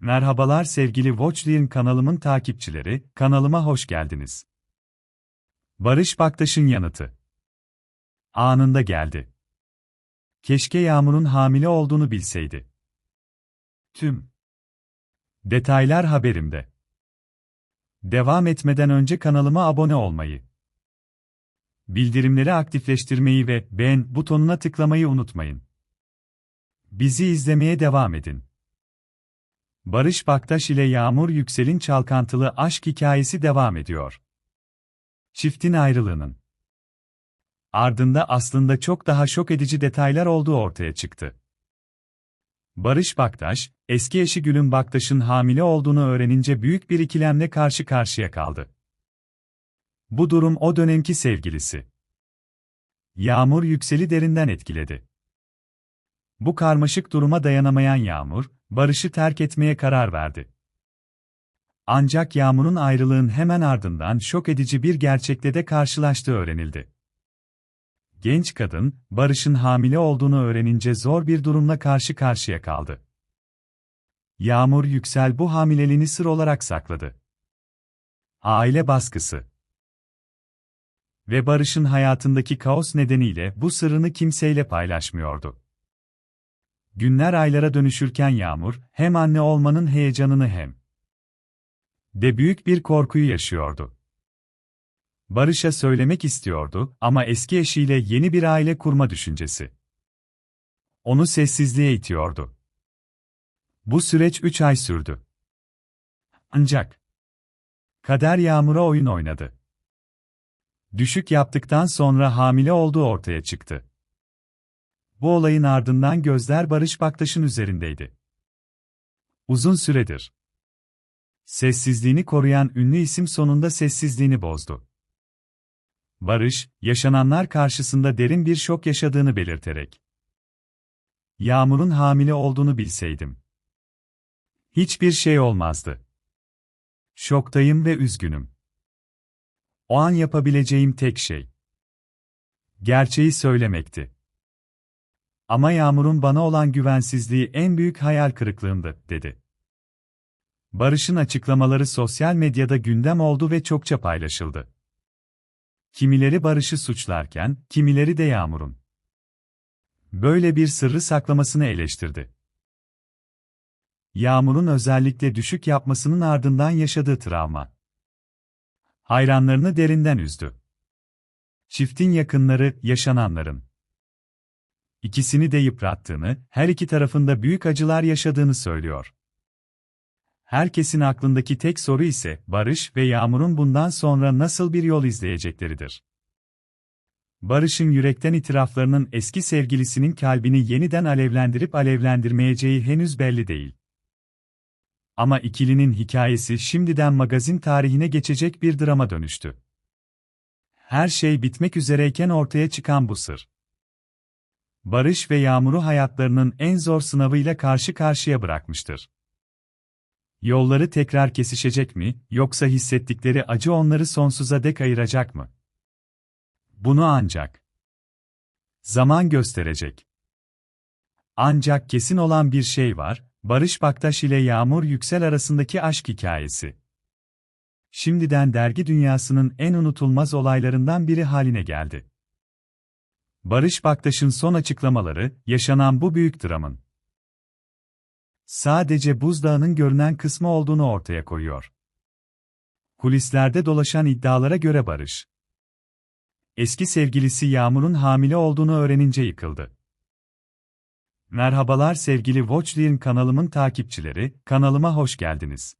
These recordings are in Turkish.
Merhabalar sevgili Watchlion kanalımın takipçileri, kanalıma hoş geldiniz. Barış Baktaş'ın yanıtı. Anında geldi. Keşke Yağmur'un hamile olduğunu bilseydi. Tüm detaylar haberimde. Devam etmeden önce kanalıma abone olmayı, bildirimleri aktifleştirmeyi ve beğen butonuna tıklamayı unutmayın. Bizi izlemeye devam edin. Barış Baktaş ile Yağmur Yüksel'in çalkantılı aşk hikayesi devam ediyor. Çiftin ayrılığının ardında aslında çok daha şok edici detaylar olduğu ortaya çıktı. Barış Baktaş, eski eşi Gülün Baktaş'ın hamile olduğunu öğrenince büyük bir ikilemle karşı karşıya kaldı. Bu durum o dönemki sevgilisi Yağmur Yüksel'i derinden etkiledi. Bu karmaşık duruma dayanamayan Yağmur, Barış'ı terk etmeye karar verdi. Ancak Yağmur'un ayrılığın hemen ardından şok edici bir gerçekle de karşılaştığı öğrenildi. Genç kadın, Barış'ın hamile olduğunu öğrenince zor bir durumla karşı karşıya kaldı. Yağmur Yüksel bu hamileliğini sır olarak sakladı. Aile baskısı ve Barış'ın hayatındaki kaos nedeniyle bu sırrını kimseyle paylaşmıyordu. Günler aylara dönüşürken Yağmur, hem anne olmanın heyecanını hem de büyük bir korkuyu yaşıyordu. Barış'a söylemek istiyordu ama eski eşiyle yeni bir aile kurma düşüncesi. Onu sessizliğe itiyordu. Bu süreç 3 ay sürdü. Ancak kader Yağmur'a oyun oynadı. Düşük yaptıktan sonra hamile olduğu ortaya çıktı. Bu olayın ardından gözler Barış Baktaş'ın üzerindeydi. Uzun süredir. Sessizliğini koruyan ünlü isim sonunda sessizliğini bozdu. Barış, yaşananlar karşısında derin bir şok yaşadığını belirterek. Yağmur'un hamile olduğunu bilseydim. Hiçbir şey olmazdı. Şoktayım ve üzgünüm. O an yapabileceğim tek şey. Gerçeği söylemekti. Ama Yağmur'un bana olan güvensizliği en büyük hayal kırıklığımdı, dedi. Barış'ın açıklamaları sosyal medyada gündem oldu ve çokça paylaşıldı. Kimileri Barış'ı suçlarken, kimileri de Yağmur'un böyle bir sırrı saklamasını eleştirdi. Yağmur'un özellikle düşük yapmasının ardından yaşadığı travma hayranlarını derinden üzdü. Çiftin yakınları, yaşananların ikisini de yıprattığını, her iki tarafında büyük acılar yaşadığını söylüyor. Herkesin aklındaki tek soru ise, Barış ve Yağmur'un bundan sonra nasıl bir yol izleyecekleridir. Barış'ın yürekten itiraflarının eski sevgilisinin kalbini yeniden alevlendirip alevlendirmeyeceği henüz belli değil. Ama ikilinin hikayesi şimdiden magazin tarihine geçecek bir drama dönüştü. Her şey bitmek üzereyken ortaya çıkan bu sır. Barış ve Yağmur'u hayatlarının en zor sınavıyla karşı karşıya bırakmıştır. Yolları tekrar kesişecek mi, yoksa hissettikleri acı onları sonsuza dek ayıracak mı? Bunu ancak zaman gösterecek. Ancak kesin olan bir şey var, Barış Baktaş ile Yağmur Yüksel arasındaki aşk hikayesi. Şimdiden dergi dünyasının en unutulmaz olaylarından biri haline geldi. Barış Baktaş'ın son açıklamaları, yaşanan bu büyük dramın sadece buzdağının görünen kısmı olduğunu ortaya koyuyor. Kulislerde dolaşan iddialara göre Barış, eski sevgilisi Yağmur'un hamile olduğunu öğrenince yıkıldı. Merhabalar sevgili Watchlion kanalımın takipçileri, kanalıma hoş geldiniz.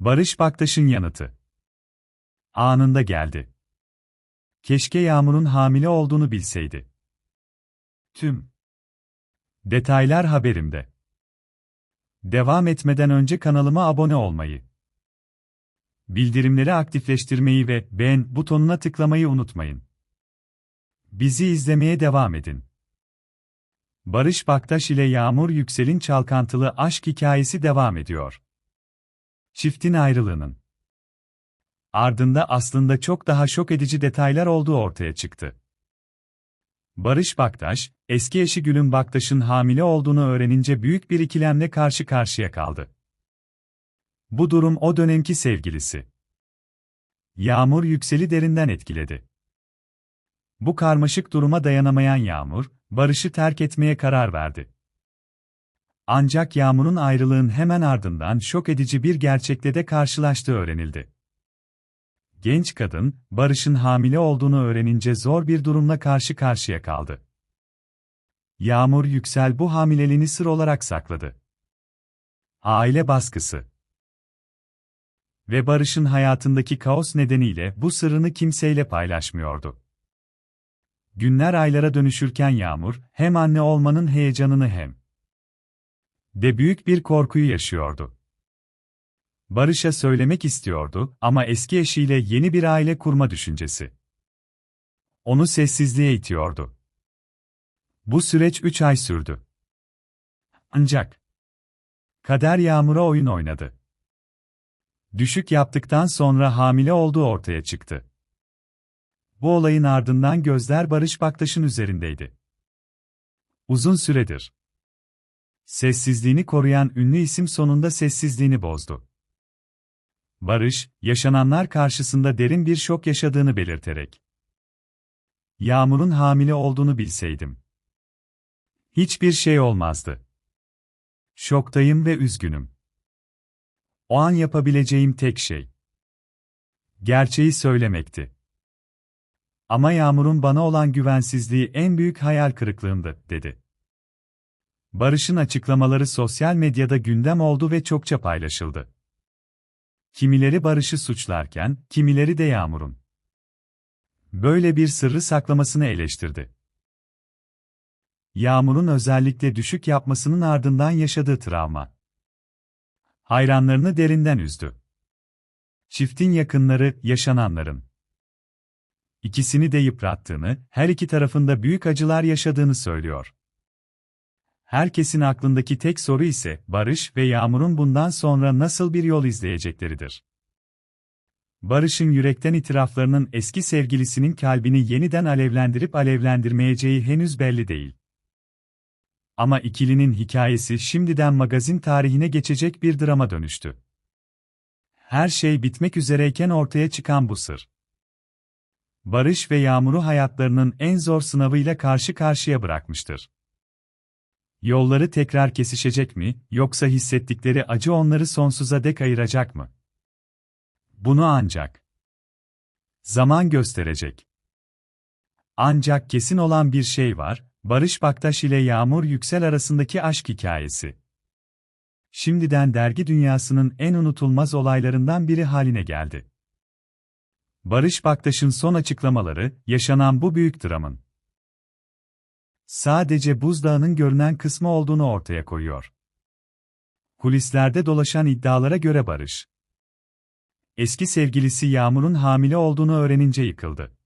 Barış Baktaş'ın yanıtı. Anında geldi. Keşke Yağmur'un hamile olduğunu bilseydi. Tüm detaylar haberimde. Devam etmeden önce kanalıma abone olmayı, bildirimleri aktifleştirmeyi ve beğen butonuna tıklamayı unutmayın. Bizi izlemeye devam edin. Barış Baktaş ile Yağmur Yüksel'in çalkantılı aşk hikayesi devam ediyor. Çiftin ayrılığının ardında aslında çok daha şok edici detaylar olduğu ortaya çıktı. Barış Baktaş, eski eşi Gülün Baktaş'ın hamile olduğunu öğrenince büyük bir ikilemle karşı karşıya kaldı. Bu durum o dönemki sevgilisi. Yağmur Yüksel'i derinden etkiledi. Bu karmaşık duruma dayanamayan Yağmur, Barış'ı terk etmeye karar verdi. Ancak Yağmur'un ayrılığın hemen ardından şok edici bir gerçekle de karşılaştığı öğrenildi. Genç kadın, Barış'ın hamile olduğunu öğrenince zor bir durumla karşı karşıya kaldı. Yağmur Yüksel bu hamileliğini sır olarak sakladı. Aile baskısı ve Barış'ın hayatındaki kaos nedeniyle bu sırrını kimseyle paylaşmıyordu. Günler aylara dönüşürken Yağmur, hem anne olmanın heyecanını hem de büyük bir korkuyu yaşıyordu. Barış'a söylemek istiyordu ama eski eşiyle yeni bir aile kurma düşüncesi. Onu sessizliğe itiyordu. Bu süreç 3 ay sürdü. Ancak kader Yağmur'a oyun oynadı. Düşük yaptıktan sonra hamile olduğu ortaya çıktı. Bu olayın ardından gözler Barış Baktaş'ın üzerindeydi. Uzun süredir. Sessizliğini koruyan ünlü isim sonunda sessizliğini bozdu. Barış, yaşananlar karşısında derin bir şok yaşadığını belirterek. Yağmur'un hamile olduğunu bilseydim. Hiçbir şey olmazdı. Şoktayım ve üzgünüm. O an yapabileceğim tek şey. Gerçeği söylemekti. Ama Yağmur'un bana olan güvensizliği en büyük hayal kırıklığımdı, dedi. Barış'ın açıklamaları sosyal medyada gündem oldu ve çokça paylaşıldı. Kimileri Barış'ı suçlarken, kimileri de Yağmur'un böyle bir sırrı saklamasını eleştirdi. Yağmur'un özellikle düşük yapmasının ardından yaşadığı travma hayranlarını derinden üzdü. Çiftin yakınları, yaşananların ikisini de yıprattığını, her iki tarafında büyük acılar yaşadığını söylüyor. Herkesin aklındaki tek soru ise, Barış ve Yağmur'un bundan sonra nasıl bir yol izleyecekleridir. Barış'ın yürekten itiraflarının eski sevgilisinin kalbini yeniden alevlendirip alevlendirmeyeceği henüz belli değil. Ama ikilinin hikayesi şimdiden magazin tarihine geçecek bir drama dönüştü. Her şey bitmek üzereyken ortaya çıkan bu sır. Barış ve Yağmur'u hayatlarının en zor sınavıyla karşı karşıya bırakmıştır. Yolları tekrar kesişecek mi, yoksa hissettikleri acı onları sonsuza dek ayıracak mı? Bunu ancak zaman gösterecek. Ancak kesin olan bir şey var, Barış Baktaş ile Yağmur Yüksel arasındaki aşk hikayesi. Şimdiden dergi dünyasının en unutulmaz olaylarından biri haline geldi. Barış Baktaş'ın son açıklamaları, yaşanan bu büyük dramın sadece buzdağının görünen kısmı olduğunu ortaya koyuyor. Kulislerde dolaşan iddialara göre Barış, eski sevgilisi Yağmur'un hamile olduğunu öğrenince yıkıldı.